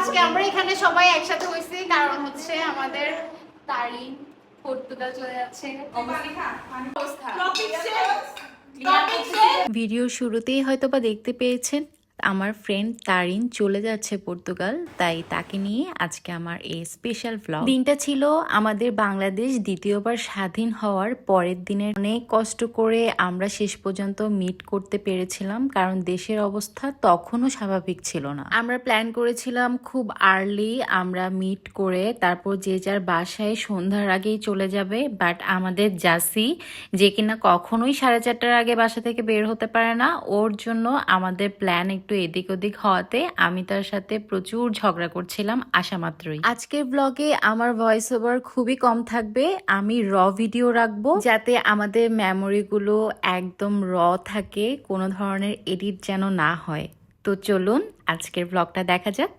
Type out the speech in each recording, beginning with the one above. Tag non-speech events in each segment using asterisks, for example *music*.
আজকে আমরা এখানে সবাই একসাথে হয়েছি কারণ হচ্ছে আমাদের তারি পর্তুগাল চলে যাচ্ছে। অবস্থা। ভিডিও শুরুতেই হয়তোবা দেখতে পেয়েছেন আমার ফ্রেন্ড তারিন চলে যাচ্ছে পর্তুগাল, তাই তাকে নিয়ে আজকে আমার এই স্পেশাল ভ্লগ দিনটা ছিল আমাদের বাংলাদেশ দ্বিতীয়বার স্বাধীন হওয়ার পরের দিনের। অনেক কষ্ট করে আমরা শেষ পর্যন্ত মিট করতে পেরেছিলাম, কারণ দেশের অবস্থা তখনও স্বাভাবিক ছিল না। আমরা প্ল্যান করেছিলাম খুব আর্লি আমরা মিট করে তারপর যে যার বাসায় সন্ধ্যার আগেই চলে যাবে বাট আমাদের জাসি যে কিনা কখনোই সাড়ে চারটার আগে বাসা থেকে বের হতে পারে না, ওর জন্য আমাদের প্ল্যান একটু এদিক ওদিক হওয়াতে আমি তার সাথে প্রচুর ঝগড়া করছিলাম আসা মাত্রই। আজকের ব্লগে আমার ভয়েস ওভার খুবই কম থাকবে। আমি র ভিডিও রাখব যাতে আমাদের মেমোরিগুলো একদম র থাকে কোনো ধরনের এডিট যেন না হয়। তো চলুন আজকের ব্লগটা দেখা যাক।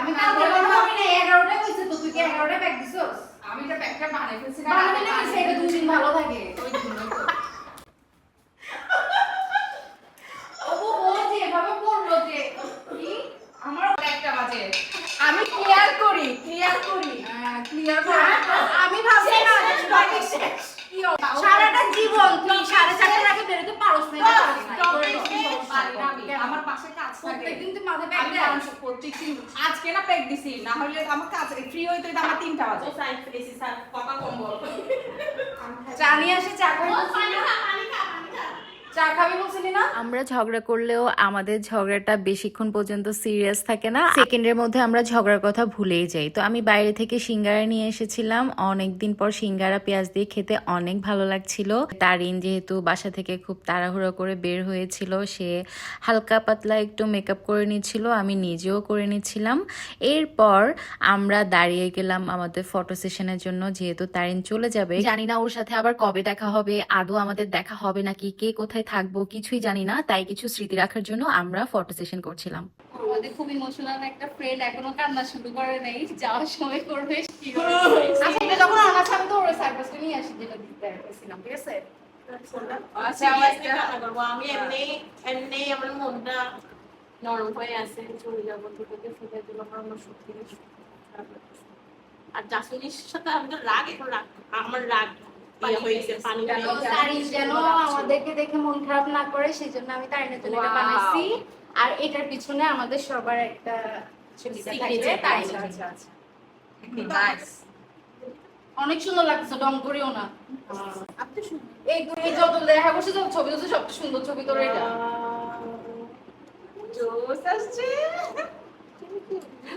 আমি কালকে বলব আমি না 11টায় হইছে তো তুই কি 11টায় ব্যাগ দিছস? আমি এটা প্যাকটা বানাই ফেলছি না বানালে না এটা দুই ভালো থাকে ওই জন্যই তো। ওবো বলে যে এভাবে পড়ল যে কি আমার একটা বাজে আমি ক্লিয়ার করি ক্লিয়ার করি ক্লিয়ার করি আমি ভাবছি না যে বাকি শেষ কি হবে? সারাটা জীবন তুই সাড়ে চারটার আগে বেরোতে পারোস না এটা পারিস না। তোর এটা কি সমস্যা? পারি না আমি। আমার পাশে কাজ থাকে আমি আজকে না প্যাক দিছি না হলে আমার কাজ ফ্রি হইতে হইতে আমার তিনটা বাজে। কথা কম বল চা নিয়ে আসে চা? চা খাবি বলছিলি না আমরা ঝগড়া করলেও আমাদের ঝগড়াটা বেশিক্ষণ পর্যন্ত সিরিয়াস থাকে না। সেকেন্ডের মধ্যে আমরা ঝগড়ার কথা ভুলেই যাই। তো আমি বাইরে থেকে সিঙ্গারা নিয়ে এসেছিলাম। অনেকদিন পর সিঙ্গারা পেঁয়াজ দিয়ে খেতে অনেক ভালো লাগছিল। তারিন যেহেতু বাসা থেকে খুব তাড়াহুড়ো করে বের হয়েছিল সে হালকা পাতলা একটু মেকআপ করে নিচ্ছিল আমি নিজেও করে নিচ্ছিলাম। এরপর আমরা দাঁড়িয়ে গেলাম আমাদের ফটো সেশনের জন্য যেহেতু তারিন চলে যাবে। জানি না ওর সাথে আবার কবে দেখা হবে আদৌ আমাদের দেখা হবে নাকি কে কোথায় থাকব কিছুই জানি না তাই কিছু স্মৃতি রাখার জন্য আমরা ফটো সেশন করছিলাম। আমাদের খুব ইমোশনাল একটা ফ্রেন্ড এখনও কান্না শুরু করে নেই যাওয়ার সময় করবে আচ্ছা যখন আমার আছে তো ওর সার্ভিসটা নিয়ে আসি যেটা দিতে গেছিলাম ঠিক আছে? আচ্ছা আমি এমনি এমনি আমার মনটা নরম হয়ে আছে চলে যাব দুটোকে ফেলে দিল আমার আমার সত্যি আর জাসুনির সাথে আমাদের রাগ এখন রাগ আমার রাগ। ইয়ে হয়েছে পানি কেন? গেছে। তারিন যেন আমাদেরকে দেখে মন খারাপ না করে সেই জন্য আমি তারিনের জন্য এটা বানাইছি আর এটার পিছনে আমাদের সবার একটা আচ্ছা। আচ্ছা, আচ্ছা। অনেক সুন্দর লাগছে ডং করিও না এই এই যত দেখা করছে যত ছবি তুলছে সবচেয়ে সুন্দর ছবি তোর এটা জোস আসছে।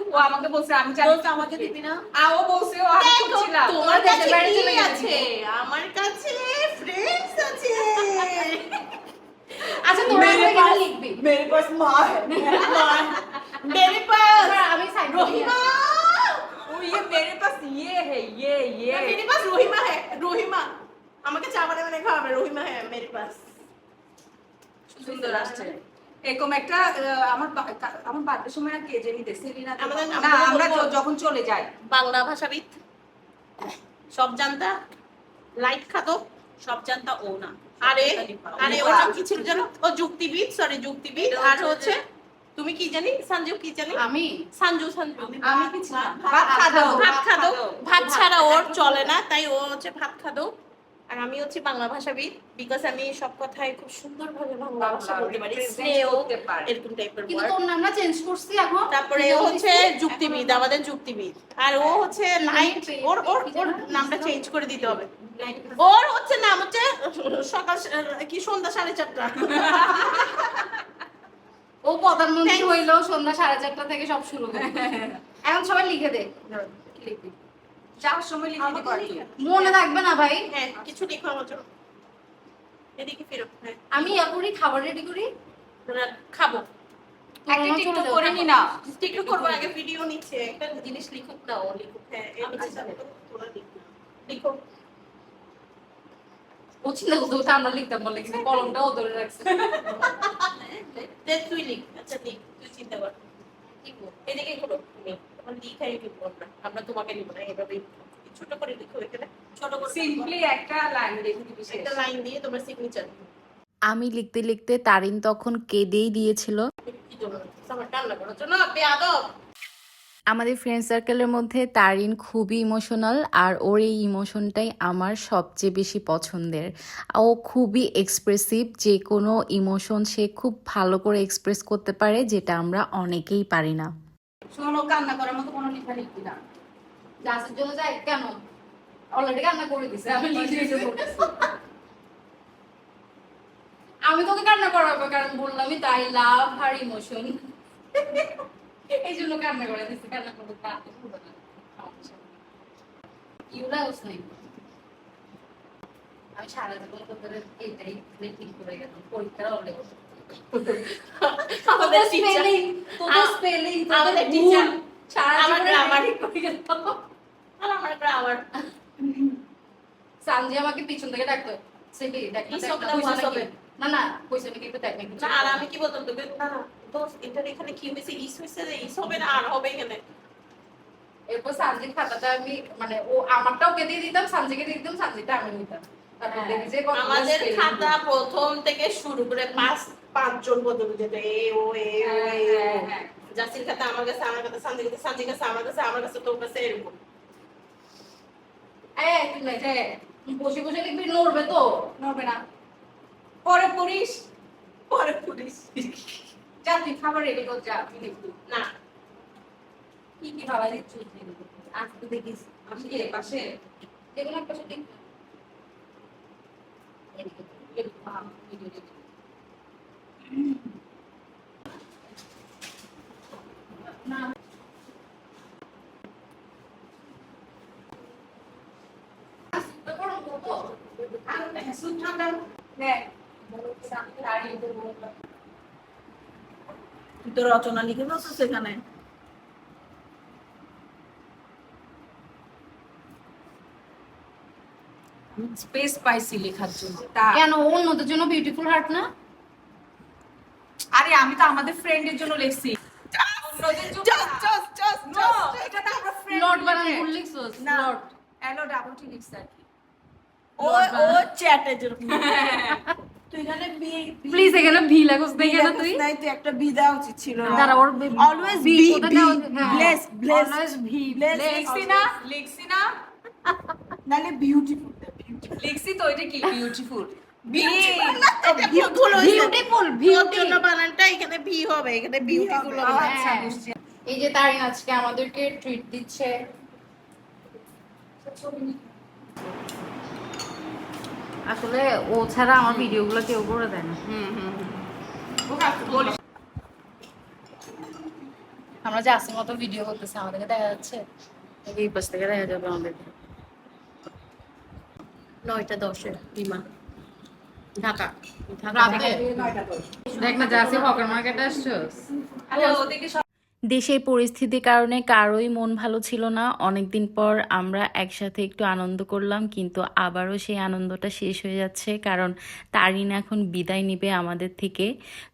ও আমাকে বলছে আমি জানি দোস্ত আমাকে দিবি না আ, ও বলছে ও আমি দেখো, খুঁজছিলাম। তোমার দেশের কাছে বাড়ি কি চলে গেছে আছে আমার কাছে ফ্রেন্ডস আছে *laughs* আচ্ছা তোরা মেরে আমাকে পাস- লিখবি मेरे पास माँ है मेरे पास তোরা আমি সাইড रोहिमा ও ये मेरे पास ये है ये ये मेरे पास रोहिमा है रोहिमा আমাকে চা বানিয়ে বানিয়ে খাওয়াবে রহিমা হ্যাঁ মেরে পাস সুন্দর আসছে এরকম একটা আমার আমার বার্থডে সময় আর কে জানি দে সেলিনা তো- আমাদের- না আমরা যখন চলে যাই। বাংলা ভাষাবিদ সব জানতা লাইট খাতো সব জানতা ও না। আরে আরে ওটা কি ছিল জানো ও যুক্তিবিদ সরি যুক্তিবিদ। আর হচ্ছে তুমি কি জানি সঞ্জু কি জানি? আমি। সঞ্জু সঞ্জু আমি কি ভাত খাদো ভাত খাদো। ভাত ছাড়া ওর চলে না তাই ও হচ্ছে ভাত খাদো। আর আমি হচ্ছে বাংলা ভাষাবিদ বিকজ আমি সব কথাই খুব সুন্দরভাবে বাংলা ভাষা বলতে পারি। স্নেহ এরকম টাইপের কিন্তু তোর নামটা চেঞ্জ করছি এখন। তারপরে ও হচ্ছে যুক্তিবিদ আমাদের যুক্তিবিদ। আর ও হচ্ছে লাইট ওর ওর ওর নামটা চেঞ্জ করে দিতে হবে। ওর হচ্ছে নাম হচ্ছে সকাল কি সন্ধ্যা সাড়ে চারটা। ও প্রধানমন্ত্রী হইল সন্ধ্যা সাড়ে চারটা থেকে সব শুরু করে এখন সবাই লিখে দে। লিখবি? যাওয়ার সময় লিখে দিতে পারি মনে থাকবে না ভাই। হ্যাঁ কিছু লিখো আমার জন্য। এদিকে ফেরো হ্যাঁ। আমি ইয়া করি খাবার রেডি করি। খাব। একটা টিকটক করে নি না টিকটক করব আগে ভিডিও নিচ্ছে একটা জিনিস লিখুক না ও লিখুক। হ্যাঁ। তোরা লিখ লিখো। ও চিন্তা করতে করতে আমরা লিখতাম বলে কিন্তু কলমটাও ধরে রাখছে। *laughs* তুই লিখ। আচ্ছা লিখ। তুই চিন্তা কর। এদিকে করো তোমার লিখাই লিখব আমরা আমরা তোমাকে লিখব না এভাবেই ছোট করে লিখো এখানে। ছোট করে সিম্পলি একটা লাইন লিখে দিবি একটা লাইন দিয়ে তোমার সিগনেচার আমি লিখতে লিখতে তারিন তখন কেঁদেই দিয়েছিল। কি জন্য? আমার কান্না করার জন্য বেয়াদব আমাদের ফ্রেন্ড সার্কেলের মধ্যে তারিন খুবই ইমোশনাল আর ওর এই ইমোশনটাই আমার সবচেয়ে বেশি পছন্দের। ও খুবই এক্সপ্রেসিভ যে কোনো ইমোশন সে খুব ভালো করে এক্সপ্রেস করতে পারে যেটা আমরা অনেকেই পারি না। শোনো কান্না করার মতো কোনো লেখা লিখবি না। ক্লাসের জন্য যাই কেন? অলরেডি কান্না করে দিছে আমি নিজে আমি তোকে কান্না করাবো কারণ বললামই তাই লাভ আর ইমোশন এই জন্য কান্না করে দিচ্ছে কান্না নাই আমি সারা জীবন তোদের এইটাই করে গেলাম পরীক্ষার আমাদের তোদের স্পেলিং আমাদের সারা আমার করে আর আমার গ্রামার সানজি আমাকে পিছন থেকে ডাকতো সেটি কি? না না কইছে নাকি একটু দেখ না আর আমি কি বলতাম তোকে? না না দোস্ত এটার এখানে কি হয়েছে? ইস হয়েছে ইস হবে না আর হবে এখানে? এরপর সানজির খাতাটা আমি মানে ও আমারটা ওকে দিয়ে দিতাম সানজিকে দিয়ে দিতাম সানজিটা আমি নিতাম। আমাদের খাতা প্রথম থেকে শুরু করে পাঁচ পাঁচজন পর্যন্ত যেত এ ও এ ও হ্যাঁ, এ হ্যাঁ, হ্যাঁ। জাসির খাতা আমার কাছে আমার কাছে সানজির কাছে সানজির কাছে আমার কাছে আমার কাছে তোর কাছে এরকম। এই না যে বসে বসে লিখবি নড়বে তো? নড়বে না। পরে পড়িস। পরে পড়িস। যা তুই খাবার রেডি কর যা তুই লিখবি। না। কি কি ভাবা দিচ্ছিস আজ তো দেখিস। আমি কি এ পাশে যেগুলো একটা সাথে এদিকে এদিকে হ্যাঁ, ভিডিও এদিকে। না তো গরম করব? সুপ ঠান্ডা নে তুই তো রচনা লিখে বলছো সেখানে স্পেস পাইছি লেখার জন্য। তা কেন? অন্যদের জন্য বিউটিফুল হার্ট না? আরে আমি তো আমাদের ফ্রেন্ডের জন্য লিখছি। অন্যদের জন্য Just, just, just, No, just, just. এটা তো আমরা friend লর্ড বানান ভুল লিখছস। লর্ড এলো ডাবল টি লিখছি আর কি। ও ও চ্যাটে যেরকম *laughs* তুই এখানে বি প্লিজ এখানে ভি লাগছ দেখে না তুই? নাই তুই একটা বি উচিত ছিল। দাঁড়া ওর always be be bless bless always V Bless, লিখছি না? লিখছি না? নালে বিউটিফুল লিখছি তো এটা কি? বিউটিফুল। আচ্ছা হ্যাঁ। বুঝছি। এই যে তারিন আজকে আমাদেরকে ট্রিট দিচ্ছে। আসলে ও ছাড়া আমার ভিডিওগুলো কেউ করে দেয় না। বলিস আমরা যে আসি মতো ভিডিও করতেছি আমাদেরকে দেখা যাচ্ছে? এই পাশ থেকে দেখা যাবে আমাদেরকে। নয়টা দশের বিমান। ঢাকা। ঢাকা দেখ না যাচ্ছি হকার মার্কেট আসছো আরে ওদিকে দেশের পরিস্থিতির কারণে কারোই মন ভালো ছিল না। অনেকদিন পর আমরা একসাথে একটু আনন্দ করলাম, কিন্তু আবারও সেই আনন্দটা শেষ হয়ে যাচ্ছে, কারণ তারিন এখন বিদায় নিবে আমাদের থেকে।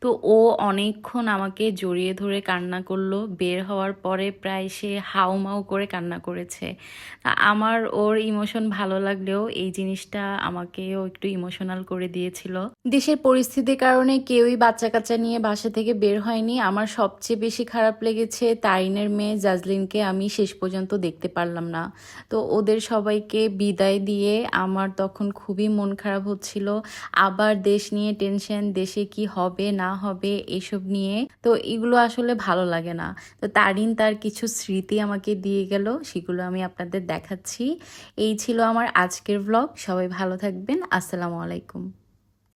তো ও অনেকক্ষণ আমাকে জড়িয়ে ধরে কান্না করল। বের হওয়ার পরে প্রায় সে হাউমাউ করে কান্না করেছে। আমার ওর ইমোশন ভালো লাগলেও এই জিনিসটা আমাকেও একটু ইমোশনাল করে দিয়েছিল। দেশের পরিস্থিতির কারণে কেউই বাচ্চা কাচ্চা নিয়ে বাসা থেকে বের হয়নি। আমার সবচেয়ে বেশি খারাপ লেগেছে তারিনের মেয়ে জাজলিনকে আমি শেষ পর্যন্ত দেখতে পারলাম না। তো ওদের সবাইকে বিদায় দিয়ে আমার তখন খুবই মন খারাপ হচ্ছিল। আবার দেশ নিয়ে টেনশন, দেশে কি হবে, না হবে, এসব নিয়ে। তো এগুলো আসলে ভালো লাগে না। তো তারিন তার কিছু স্মৃতি আমাকে দিয়ে গেল, সেগুলো আমি আপনাদের দেখাচ্ছি। এই ছিল আমার আজকের ব্লগ সবাই ভালো থাকবেন। আসসালামু আলাইকুম।